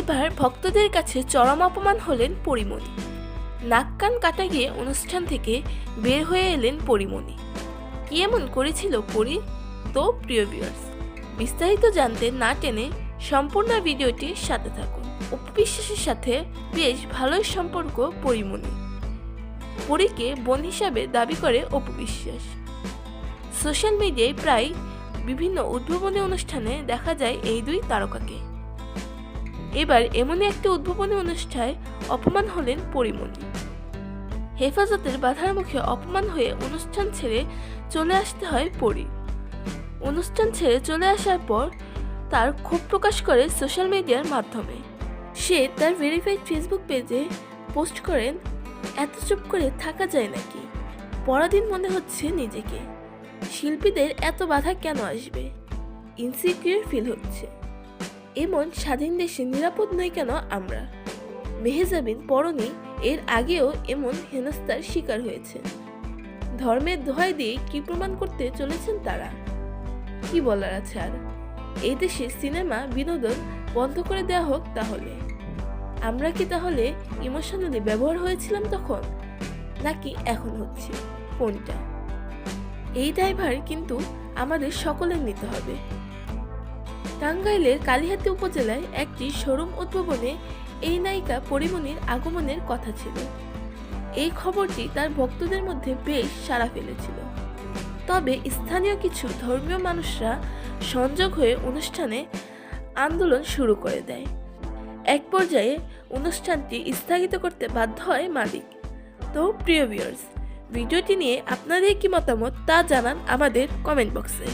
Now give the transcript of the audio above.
এবার ভক্তদের কাছে চরম অপমান হলেন পরিমণি। নাক কান কাটা গিয়ে অনুষ্ঠান থেকে বের হয়ে এলেন পরিমণি। কি এমন করেছিল পরি? তো প্রিয় ভিউয়ার্স বিস্তারিত জানতে না টেনে সম্পূর্ণ ভিডিওটির সাথে থাকুন। উপবিশ্বাসের সাথে বেশ ভালোই সম্পর্ক পরিমণি। পরীকে বোন হিসাবে দাবি করে অপবিশ্বাস সোশ্যাল মিডিয়ায় প্রায় বিভিন্ন উদ্ভাবনী অনুষ্ঠানে দেখা যায় এই দুই তারকাকে। এবার এমনই একটি উদ্ভাবনী অনুষ্ঠায় অপমান হলেন পরিমণি। হেফাজতের বাধার মুখে অপমান হয়ে অনুষ্ঠান ছেড়ে চলে আসতে হয় পরি। অনুষ্ঠান ছেড়ে চলে আসার পর তার ক্ষোভ প্রকাশ করে সোশ্যাল মিডিয়ার মাধ্যমে। সে তার ভেরিফাইড ফেসবুক পেজে পোস্ট করেন, এত চুপ করে থাকা যায় নাকি? পরাধীন মনে হচ্ছে নিজেকে। শিল্পীদের এত বাধা কেন আসবে? ইনসিকিউর ফিল হচ্ছে। এমন স্বাধীন দেশে নিরাপদ নই কেন আমরা? মেহেজাবিন পরনি এর আগেও এমন হেনস্থার শিকার হয়েছে। ধর্মের দোহাই দিয়ে কি প্রমাণ করতে চলেছেন তারা? কি বলার আছে আর? এই দেশে সিনেমা, বিনোদন বন্ধ করে দেওয়া হোক তাহলে। আমরা কি তাহলে ইমোশনালি ব্যবহার হয়েছিলাম তখন? নাকি এখন হচ্ছে? কোনটা? এই দায়ভার কিন্তু আমাদের সকলের নিতে হবে। টাঙ্গাইলের কালিহাতি উপজেলায় একটি শোরুম উদ্ভাবনে এই নায়িকা পরিমণির আগমনের কথা ছিল। এই খবরটি তার ভক্তদের মধ্যে বেশ সাড়া ফেলেছিল। তবে স্থানীয় কিছু ধর্মীয় মানুষরা সংযোগ হয়ে অনুষ্ঠানে আন্দোলন শুরু করে দেয়। এক পর্যায়ে অনুষ্ঠানটি স্থগিত করতে বাধ্য হয় মালিক। তো প্রিয় ভিউয়ার্স ভিডিওটি নিয়ে আপনাদের কি মতামত তা জানান আমাদের কমেন্ট বক্সে